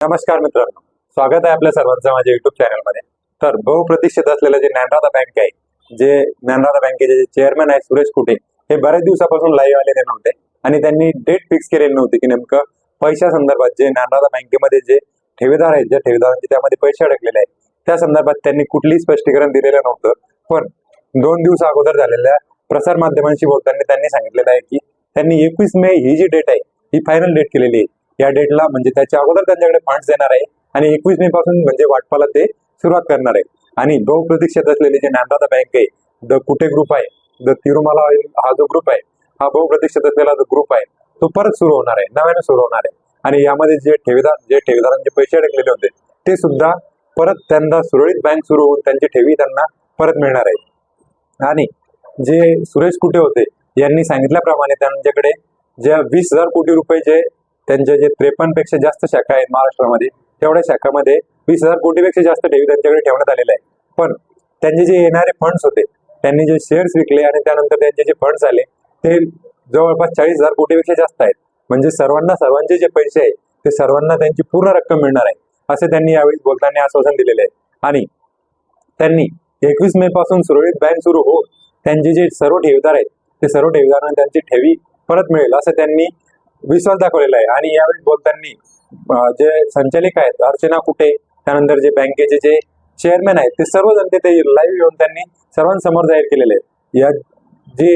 नमस्कार मित्रांनो. स्वागत आहे आपल्या सर्वांचं माझ्या युट्यूब चॅनलमध्ये तर बहुप्रतिष्ठित असलेलं जे ज्ञानराधा बँक आहे जे ज्ञानराधा बँकेचे जे चेअरमॅन आहे सुरेश कुटे हे बऱ्याच दिवसापासून लाईव्ह आलेले नव्हते आणि त्यांनी डेट फिक्स केलेली नव्हती की नेमकं पैशा संदर्भात जे ज्ञानराधा बँकेमध्ये जे ठेवीदार आहेत ज्या ठेवीदारांचे त्यामध्ये पैसे अडकलेले आहेत त्या संदर्भात त्यांनी कुठलीही स्पष्टीकरण दिलेलं नव्हतं. पण दोन दिवस अगोदर झालेल्या प्रसार माध्यमांशी बोलताना त्यांनी सांगितलेलं आहे की त्यांनी एकवीस मे ही जी डेट आहे ही फायनल डेट केलेली आहे. या डेटला म्हणजे त्याच्या अगोदर त्यांच्याकडे फंड्स देणार आहे आणि एकवीस मे पासून म्हणजे वाटपाला ते सुरुवात करणार आहे. आणि बहुप्रतीक्षित असलेले जे ज्ञानदाता बँक आहे द कुटे ग्रुप आहे द तिरुमाला हा जो ग्रुप आहे हा बहुप्रतीक्षित असलेला जो ग्रुप आहे तो परत सुरू होणार आहे नव्याने सुरू होणार आहे. आणि यामध्ये जे ठेवीदार जे ठेवीदारांचे पैसे अडकलेले होते ते सुद्धा परत त्यांना सुरळीत बँक सुरू होऊन त्यांची ठेवी त्यांना परत मिळणार आहे आणि जे सुरेश कुटे होते यांनी सांगितल्याप्रमाणे त्यांच्याकडे ज्या वीस हजार कोटी रुपये जे त्यांच्या जे त्रेपन्नपेक्षा जास्त शाखा आहेत महाराष्ट्रामध्ये तेवढ्या शाखामध्ये वीस हजार कोटीपेक्षा जास्त ठेवी त्यांच्याकडे ठेवण्यात आलेले आहे पण त्यांचे जे येणारे फंड्स होते त्यांनी जे शेअर्स विकले आणि त्यानंतर त्यांचे जे फंड्स आले ते जवळपास चाळीस हजार कोटीपेक्षा जास्त आहेत. म्हणजे सर्वांना सर्वांचे जे पैसे आहेत ते सर्वांना त्यांची पूर्ण रक्कम मिळणार आहे असे त्यांनी यावेळी बोलताना आश्वासन दिलेले आहे. आणि त्यांनी एकवीस मे पासून सुरळीत बँक सुरू होऊन त्यांचे जे सर्व ठेवीदार आहेत ते सर्व ठेवीदारांना त्यांची ठेवी परत मिळेल असं त्यांनी विश्वास दाखवलेला आहे. आणि यावेळी बोलताना जे संचालक आहेत अर्चना कुटे त्यानंतर जे बँकेचे जे चेअरमॅन आहेत ते सर्वजण ते लाईव्ह येऊन त्यांनी सर्वांसमोर जाहीर केलेले आहे या जे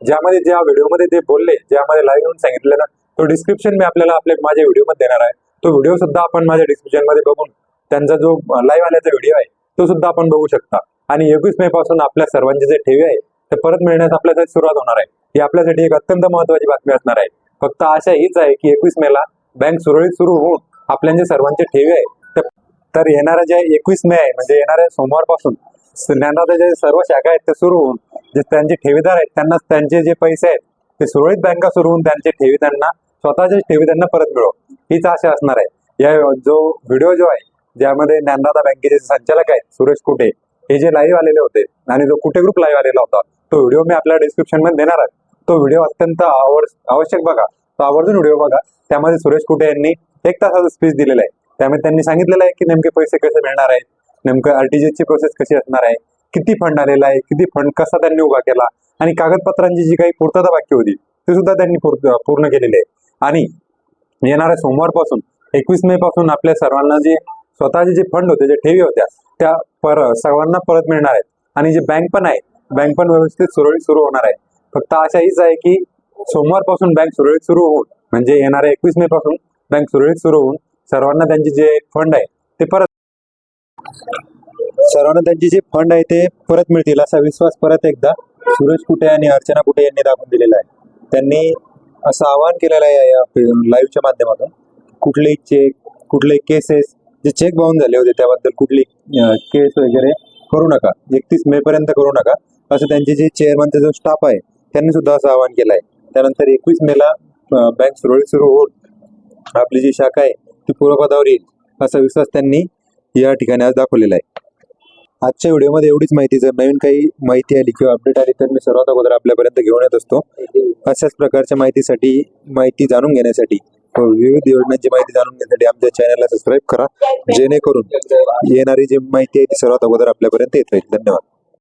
ज्यामध्ये ज्या व्हिडिओमध्ये ते बोलले ज्यामध्ये लाईव्ह येऊन सांगितले ना तो डिस्क्रिप्शन मी आपल्याला आपल्या माझ्या व्हिडिओमध्ये देणार आहे. तो व्हिडिओ सुद्धा आपण माझ्या डिस्क्रिप्शनमध्ये बघून त्यांचा जो लाईव्ह आल्याचा व्हिडिओ आहे तो सुद्धा आपण बघू शकता. आणि एकवीस मे पासून आपल्या सर्वांचे जे ठेवी आहे ते परत मिळण्यास आपल्यासाठी सुरुवात होणार आहे. ही आपल्यासाठी एक अत्यंत महत्वाची बातमी असणार आहे. फक्त आशा हीच आहे की एकवीस मेला बँक सुरळीत सुरू होऊन आपल्या जे सर्वांचे ठेवी आहे तर येणाऱ्या जे एकवीस मे आहे म्हणजे येणाऱ्या सोमवारपासून ज्ञानाच्या जे सर्व शाखा आहेत ते सुरू होऊन जे त्यांचे ठेवीदार आहेत त्यांना त्यांचे जे पैसे आहेत ते सुरळीत बँका सुरू होऊन त्यांचे ठेवी त्यांना स्वतःचे ठेवी त्यांना परत मिळो हीच आशा असणार आहे. या जो व्हिडिओ जो आहे ज्यामध्ये ज्ञानदादा बँकेचे संचालक आहेत सुरेश कुटे हे जे लाईव्ह आलेले होते आणि जो कुटे ग्रुप लाईव्ह आलेला होता तो व्हिडिओ मी आपल्या डिस्क्रिप्शनमध्ये देणार आहे. तो व्हिडिओ अत्यंत आवर- आवश्यक बघा. तो आवर्जून व्हिडिओ बघा. त्यामध्ये सुरेश कुटे यांनी एक तासाचा स्पीच दिलेला आहे. त्यामुळे त्यांनी सांगितलेलं आहे की नेमके पैसे कसे मिळणार आहेत नेमकं आरटीजीएस ची प्रोसेस कशी असणार आहे? किती फंड आलेला आहे? किती फंड कसा त्यांनी उभा केला? आणि कागदपत्रांची जी काही पूर्तता बाकी होती ती सुद्धा त्यांनी पूर्ण पूर्ण केलेली आहे. आणि येणाऱ्या सोमवारपासून एकवीस मे पासून आपल्या सर्वांना जे स्वतःचे जे फंड होते जे ठेवी होत्या त्या पर सर्वांना परत मिळणार आहेत. आणि जे बँक पण आहे बँक पण व्यवस्थित सुरळीत सुरू होणार आहे. फक्त आशा हीच आहे की सोमवारपासून बँक सुरळीत सुरू होऊन म्हणजे येणाऱ्या एकवीस मे पासून बँक सुरळीत सुरू होऊन सर्वांना त्यांचे जे फंड आहे ते परत सर्वांना त्यांचे जे फंड आहे ते परत मिळतील असा विश्वास परत एकदा सुरेश कुटे आणि अर्चना कुटे यांनी दाखवून दिलेला आहे. त्यांनी असं आवाहन केलेलं आहे या लाईव्हच्या माध्यमातून. कुठलेही चेक कुठले केसेस जे चेक बाउंड झाले होते त्याबद्दल कुठली केस वगैरे करू नका. एकतीस मे पर्यंत करू नका. असं त्यांचे जे चेअरमनचा जो स्टाफ आहे त्यांनी सुद्धा असं आवाहन केलं आहे त्यानंतर एकवीस मेला बँक सुरळीत सुरू होऊन आपली जी शाखा आहे ती पूर्वपदावर येईल असा विश्वास त्यांनी या ठिकाणी आज दाखवलेला आहे. आजच्या व्हिडिओमध्ये एवढीच माहिती जर नवीन काही माहिती आली किंवा अपडेट आली तर मी सर्वात अगोदर आपल्यापर्यंत घेऊन येत असतो. अशाच प्रकारच्या माहितीसाठी माहिती जाणून घेण्यासाठी हो, विविध योजनांची माहिती जाणून घेण्यासाठी आमच्या चॅनलला सबस्क्राईब करा. जेणेकरून येणारी जी माहिती आहे ती सर्वात अगोदर आपल्यापर्यंत येत राहील. धन्यवाद.